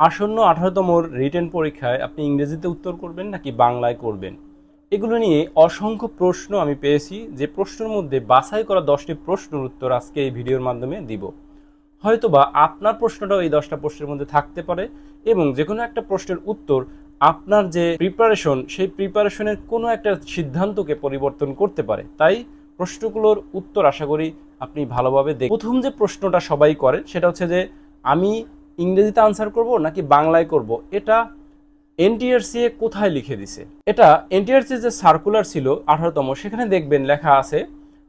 আসন্ন আঠারোতম রিটেন পরীক্ষায় আপনি ইংরেজিতে উত্তর করবেন নাকি বাংলায় করবেন? এগুলো নিয়ে অসংখ্য প্রশ্ন আমি পেয়েছি, যে প্রশ্নের মধ্যে বাছাই করা দশটি প্রশ্নের উত্তর আজকে এই ভিডিওর মাধ্যমে দিব। হয়তোবা আপনার প্রশ্নটাও এই দশটা প্রশ্নের মধ্যে থাকতে পারে এবং যে কোনো একটা প্রশ্নের উত্তর আপনার যে প্রিপারেশন সেই প্রিপারেশনের কোনো একটা সিদ্ধান্তকে পরিবর্তন করতে পারে। তাই প্রশ্নগুলোর উত্তর আশা করি আপনি ভালোভাবে দেখ প্রথম যে প্রশ্নটা সবাই করেন সেটা হচ্ছে যে, আমি ইংরেজিতে আনসার করব নাকি বাংলায় করব? এটা এনটিআরসি এ কোথায় লিখে দিছে? এটা এনটিআরসি যে সার্কুলার ছিল, আঠারোতম, সেখানে দেখবেন লেখা আছে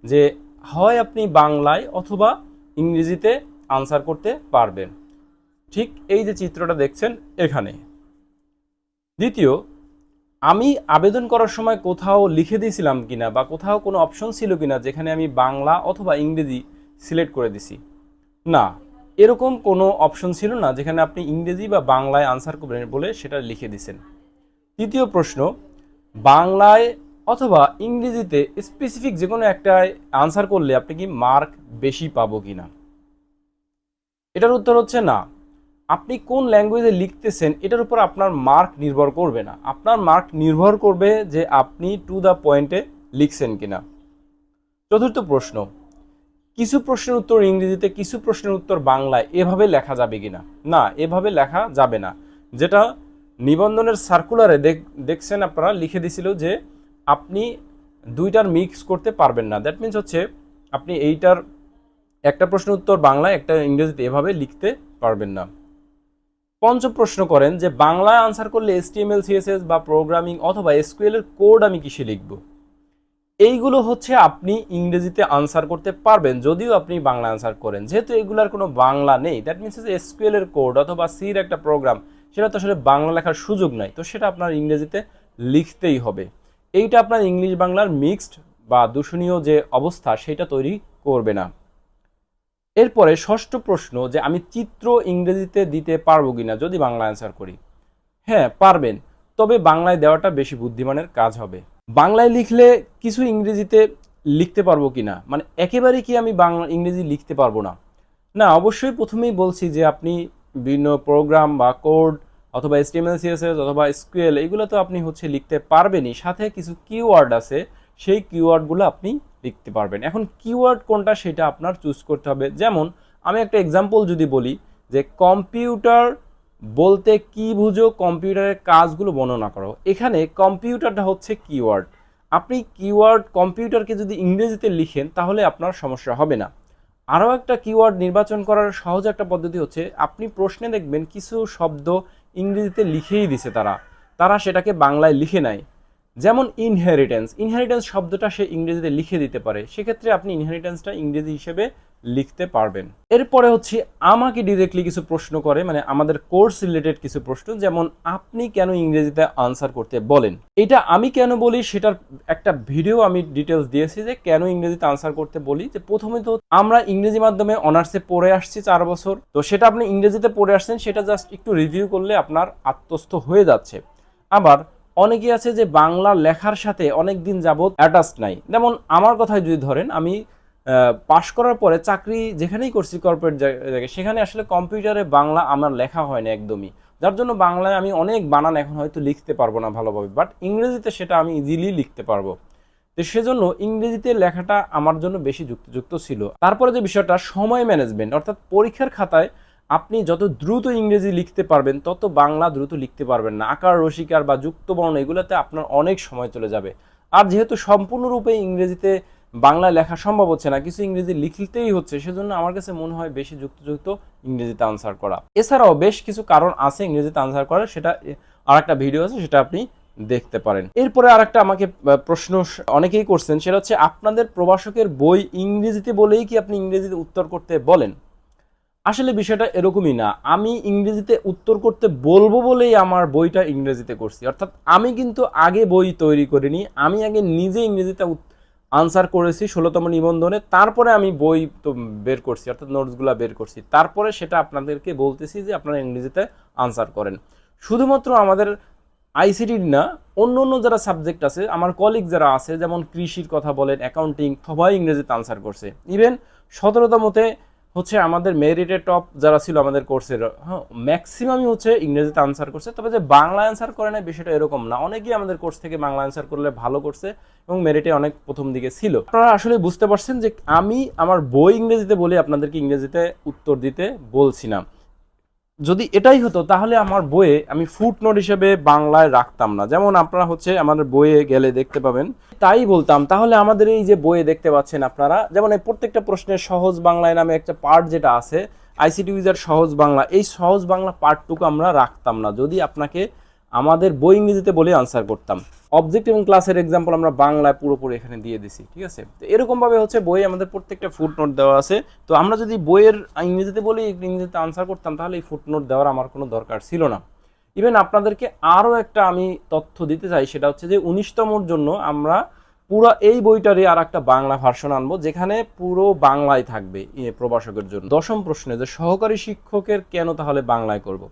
যে হয় আপনি বাংলায় অথবা ইংরেজিতে আনসার করতে পারবেন। ঠিক এই যে চিত্রটা দেখছেন এখানে। দ্বিতীয়, আমি আবেদন করার সময় কোথাও লিখে দিয়েছিলাম কিনা বা কোথাও কোনো অপশন ছিল কিনা যেখানে আমি বাংলা অথবা ইংরেজি সিলেক্ট করে দিছি? না। এরকম কোনো অপশন ছিল না যেখানে আপনি ইংরেজি বা বাংলায় আনসার করবেন বলে সেটা লিখে দিছেন। তৃতীয় প্রশ্ন, বাংলায় অথবা ইংরেজিতে স্পেসিফিক যে কোনো একটা আনসার করলে আপনি কি মার্ক বেশি পাবো কি না এটার উত্তর হচ্ছে না। আপনি কোন ল্যাঙ্গুয়েজে লিখতেছেন এটার উপর আপনার মার্ক নির্ভর করবে না। আপনার মার্ক নির্ভর করবে যে আপনি টু দ্য পয়েন্টে লিখছেন কিনা। চতুর্থ প্রশ্ন কিছু প্রশ্নের উত্তর ইংরেজিতে, কিছু প্রশ্নের উত্তর বাংলায়, এভাবে লেখা যাবে কিনা? না, এভাবে লেখা যাবে না। যেটা নিবন্ধনের সার্কুলারে দেখছেন আপনারা, লিখে দিছিল যে আপনি দুইটার মিক্স করতে পারবেন না। দ্যাট মিনস হচ্ছে আপনি এইটার একটা প্রশ্নের উত্তর বাংলায়, একটা ইংরেজিতে এভাবে লিখতে পারবেন না। পঞ্চম প্রশ্ন করেন যে, বাংলায় আনসার করলে এসটিএমএল সিএসএস বা প্রোগ্রামিং অথবা এসকিউএল এর কোড আমি কিসে লিখব? এইগুলো হচ্ছে আপনি ইংরেজিতে আনসার করতে পারবেন, যদিও আপনি বাংলা আনসার করেন। যেহেতু এগুলার কোনো বাংলা নেই দ্যাট মিনস এসকিউএল এর কোড অথবা সির একটা প্রোগ্রাম সেটা তো আসলে বাংলা লেখার সুযোগ নাই। তো সেটা আপনার ইংরেজিতে লিখতেই হবে। এইটা আপনার ইংলিশ বাংলার মিক্সড বা দূষণীয় যে অবস্থা, সেটা তৈরি করবে না। এরপরে ষষ্ঠ প্রশ্ন যে আমি চিত্র ইংরেজিতে দিতে পারব কিনা, যদি বাংলা অ্যান্সার করি। হ্যাঁ পারবেন। তবে বাংলায় দেওয়াটা বেশি বুদ্ধিমানের কাজ হবে। বাংলায় লিখলে কিছু ইংরেজিতে লিখতে পারব কি না? মানে একেবারে কি আমি বাংলা, ইংরেজি লিখতে পারব না? না, অবশ্যই প্রথমেই বলছি যে আপনি বিভিন্ন প্রোগ্রাম বা কোড অথবা এসটিএমএল সিএসএস অথবা স্কুয়েল এগুলো তো আপনি হচ্ছে লিখতে পারবেনই। সাথে কিছু কিওয়ার্ড আছে, সেই কিওয়ার্ডগুলো আপনি লিখতে পারবেন। এখন কিওয়ার্ড কোনটা সেটা আপনার চুজ করতে হবে। যেমন, আমি একটা এক্সাম্পল যদি বলি যে কম্পিউটার বলতে কি বুঝো, কম্পিউটারের কাজগুলো বর্ণনা করো। এখানে কম্পিউটারটা হচ্ছে কিওয়ার্ড। আপনি কিওয়ার্ড কম্পিউটারকে যদি ইংরেজিতে লিখেন, তাহলে আপনার সমস্যা হবে না। আরও একটা কিওয়ার্ড নির্বাচন করার সহজ একটা পদ্ধতি হচ্ছে, আপনি প্রশ্নে দেখবেন কিছু শব্দ ইংরেজিতে লিখেই দিছে তারা। তারা সেটাকে বাংলায় লিখে নেয়। যেমন ইনহেরিটেন্স ইনহেরিটেন্স শব্দটা সে ইংরেজিতে লিখে দিতে পারে। সেক্ষেত্রে আপনি ইনহেরিটেন্সটা ইংরেজি হিসেবে লিখতে পারবেন। এরপরে হচ্ছে আমাকে ডিরেক্টলি কিছু প্রশ্ন করে মানে আমাদের কোর্স রিলেটেড কিছু প্রশ্ন, যেমন আপনি কেন ইংরেজিতে আনসার করতে বলেন? এটা আমি কেন বলি, সেটার একটা ভিডিও আমি ডিটেলস দিয়েছি যে কেন ইংরেজিতে আনসার করতে বলি। যে প্রথমে তো আমরা ইংরেজি মাধ্যমে অনার্সে পড়ে আসছি চার বছর, তো সেটা আপনি ইংরেজিতে পড়ে আসছেন, সেটা জাস্ট একটু রিভিউ করলে আপনার আত্মস্থ হয়ে যাচ্ছে। আবার অনেকে আছে যে বাংলা লেখার সাথে অনেক দিন যাবৎ অ্যাটাচড নাই। যেমন আমার কথাই যদি ধরেন, আমি পাশ করার পরে চাকরি যেখানেই করছি কর্পোরেট জায়গায়, সেখানে আসলে কম্পিউটারে বাংলা আমার লেখা হয় না একদমই। যার জন্য বাংলায় আমি অনেক বানান এখন হয়তো লিখতে পারব না ভালোভাবে বাট ইংরেজিতে সেটা আমি ইজিলি লিখতে পারব। তো সেজন্য ইংরেজিতে লেখাটা আমার জন্য বেশি যুক্তযুক্ত ছিল। তারপরে যে বিষয়টা, সময় ম্যানেজমেন্ট অর্থাৎ পরীক্ষার খাতায় আপনি যত দ্রুত ইংরেজি লিখতে পারবেন, তত বাংলা দ্রুত লিখতে পারবেন না। আকার, রসিকার বা যুক্তবর্ণ, এগুলোতে আপনার অনেক সময় চলে যাবে। আর যেহেতু সম্পূর্ণরূপে ইংরেজিতে বাংলা লেখা সম্ভব হচ্ছে না, কিছু ইংরেজি লিখতেই হচ্ছে, সেজন্য আমার কাছে মনে হয় বেশি যুক্তযুক্ত ইংরেজিতে আনসার করা। এছাড়াও বেশ কিছু কারণ আছে ইংরেজিতে আনসার করার, সেটা আর একটা ভিডিও আছে, সেটা আপনি দেখতে পারেন। এরপরে আর একটা আমাকে প্রশ্ন অনেকেই করছেন, সেটা হচ্ছে আপনাদের প্রবাসকের বই ইংরেজিতে বলেই কি আপনি ইংরেজিতে উত্তর করতে বলেন? আসলে বিষয়টা এরকমই না, আমি ইংরেজিতে উত্তর করতে বলব বলেই আমার বইটা ইংরেজিতে করছি। অর্থাৎ আমি কিন্তু আগে বই তৈরি করিনি, আমি আগে নিজে ইংরেজিতে আনসার করেছি ষোলোতম নিবন্ধনে। তারপরে আমি বই তো বের করছি, অর্থাৎ নোটসগুলো বের করছি। তারপরে সেটা আপনাদেরকে বলতেছি যে আপনারা ইংরেজিতে আনসার করেন। শুধুমাত্র আমাদের আইসিডির না, অন্য অন্য যারা সাবজেক্ট আছে, আমার কলিগ যারা আছে, যেমন কৃষির কথা বলেন, অ্যাকাউন্টিং, সবাই ইংরেজিতে আনসার করছে। ইভেন সতেরোতমতে হচ্ছে আমাদের মেরিটের টপ যারা ছিল আমাদের কোর্সের হ্যাঁ ম্যাক্সিমামই হচ্ছে ইংরেজিতে আনসার করছে। তবে যে বাংলা অ্যান্সার করে না বিষয়টা এরকম না। অনেকেই আমাদের কোর্স থেকে বাংলা অ্যান্সার করলে ভালো করছে এবং মেরিটে অনেক প্রথম দিকে ছিল। আপনারা আসলে বুঝতে পারছেন যে আমি আমার বই ইংরেজিতে বলে, আপনাদেরকে ইংরেজিতে উত্তর দিতে বলছি না। যদি এটাই হতো, তাহলে আমার বইয়ে আমি ফুট নোট হিসেবে বাংলায় রাখতাম না। যেমন আপনারা হচ্ছে আমাদের বইয়ে গেলে দেখতে পাবেন, তাই বলতাম। তাহলে আমাদের এই যে বইয়ে দেখতে পাচ্ছেন আপনারা, যেমন এই প্রত্যেকটা প্রশ্নের সহজ বাংলায় নামে একটা পার্ট যেটা আছে আইসিটি উইজার সহজ বাংলা, এই সহজ বাংলা পার্টটুকু আমরা রাখতাম না। যদি আপনাকে আমাদের বই ইংরেজিতে বলে আনসার করতাম। অবজেক্ট এবং ক্লাসের এক্সাম্পল আমরা বাংলায় পুরোপুরি এখানে দিয়ে দিছি, ঠিক আছে? তো এরকমভাবে হচ্ছে বইয়ে আমাদের প্রত্যেকটা ফুট নোট দেওয়া আছে। তো আমরা যদি বইয়ের ইংরেজিতে বলি ইংরেজিতে আনসার করতাম, তাহলে এই ফুট নোট দেওয়ার আমার কোনো দরকার ছিল না। ইভেন আপনাদেরকে আরও একটা আমি তথ্য দিতে চাই, সেটা হচ্ছে যে উনিশতমর জন্য আমরা পুরো এই বইটারই আর একটা বাংলা ভার্সন আনব, যেখানে পুরো বাংলায় থাকবে প্রবাসকের জন্য। দশম প্রশ্নে যে সহকারী শিক্ষকের কেন তাহলে বাংলায় করব?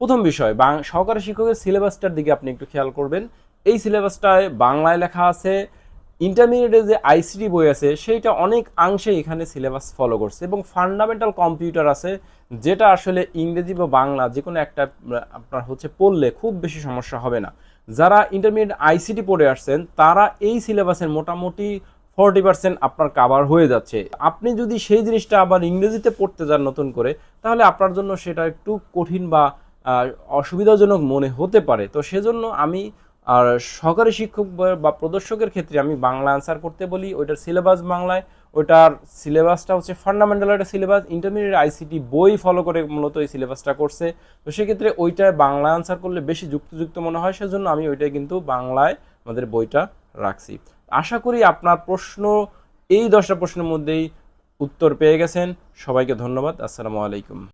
প্রথম বিষয় সহকারী শিক্ষকের সিলেবাসটার দিকে আপনি একটু খেয়াল করবেন। এই সিলেবাসটায় বাংলায় লেখা আছে ইন্টারমিডিয়েটে যে আইসিটি বই আছে, সেইটা অনেক অংশে এখানে সিলেবাস ফলো করছে এবং ফান্ডামেন্টাল কম্পিউটার আছে, যেটা আসলে ইংরেজি বা বাংলা যে কোনো একটা, আপনার হচ্ছে পড়লে খুব বেশি সমস্যা হবে না। যারা ইন্টারমিডিয়েট আইসিটি পড়ে আসছেন, তারা এই সিলেবাসের মোটামুটি ফোরটি পার্সেন্ট আপনার কাভার হয়ে যাচ্ছে। আপনি যদি সেই জিনিসটা আবার ইংরেজিতে পড়তে যান নতুন করে, তাহলে আপনার জন্য সেটা একটু কঠিন বা অসুবিধাজনক মনে হতে পারে। তো সেজন্য আমি আর সহকারী শিক্ষক বা- প্রদর্শকের ক্ষেত্রে আমি বাংলা অ্যান্সার করতে বলি, ওইটার সিলেবাস বাংলায়, ওইটার সিলেবাসটা হচ্ছে ফান্ডামেন্টাল একটা সিলেবাস ইন্টারমিডিয়েট আইসিটি বই ফলো করে মূলত এই সিলেবাসটা করছে। তো সেক্ষেত্রে ওইটায় বাংলা অ্যান্সার করলে বেশি যুক্তিযুক্ত মনে হয়, সেজন্য আমি ওইটাই কিন্তু বাংলায় আমাদের বইটা রাখছি। আশা করি আপনার প্রশ্ন, এই দশটা প্রশ্নের মধ্যেই উত্তর পেয়ে গেছেন। সবাইকে ধন্যবাদ, আসসালামু আলাইকুম।